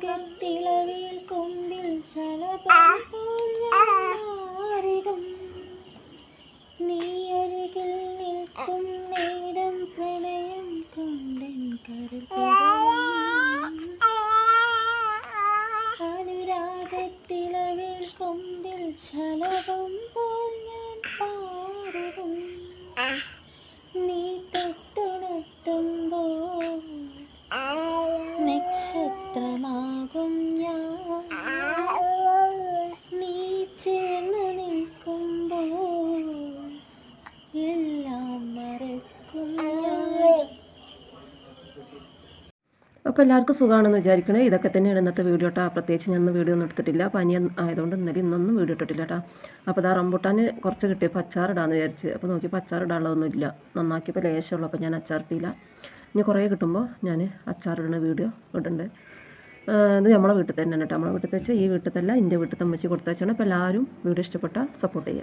മുഖത്തിളവിൽ കൊമ്പിൽ ശലഭാരികം നീയരികിൽ നിൽക്കും നേരം പ്രണയം കൊണ്ടൻ കരുതരാഗത്തിളവിൽ കൊമ്പിൽ ശലഭം പോൽ ഞാൻ പാറും നീ തൊട്ടുണർത്തുമ്പോൾ അപ്പോൾ എല്ലാവർക്കും സുഖമാണെന്ന് വിചാരിക്കണേ. ഇതൊക്കെ തന്നെയാണ് ഇന്നത്തെ വീഡിയോ കേട്ടോ പ്രത്യേകിച്ച് ഞാൻ വീഡിയോ ഒന്നും എടുത്തിട്ടില്ല. പനി ആയതുകൊണ്ട് ഇന്നലെ ഇന്നൊന്നും വീഡിയോ ഇട്ടിട്ടില്ല കേട്ടോ അപ്പോൾ ഇതാ റംബൂട്ടാൻ കുറച്ച് കിട്ടിയപ്പോൾ അച്ചാറിടാന്ന് വിചാരിച്ച്. അപ്പോൾ നോക്കി അച്ചാറിടാനുള്ളതൊന്നും ഇല്ല. നന്നാക്കിയപ്പോൾ ലേശമുള്ളൂ അപ്പോൾ ഞാൻ അച്ചാറിട്ടില്ല ഇനി കുറേ കിട്ടുമ്പോൾ ഞാൻ അച്ചാറിടുന്ന വീഡിയോ ഇടുന്നുണ്ട്. ഇത് നമ്മളെ വീട്ടിൽ തന്നെ കേട്ടോ. നമ്മളെ വീട്ടിൽ വെച്ചാൽ ഈ വീട്ടിൽ തന്നെ എന്റെ വീട്ടിൽ തമ്മച്ച് കൊടുത്തച്ചാണ് അപ്പോൾ എല്ലാവരും വീഡിയോ ഇഷ്ടപ്പെട്ട സപ്പോർട്ട് ചെയ്യുക.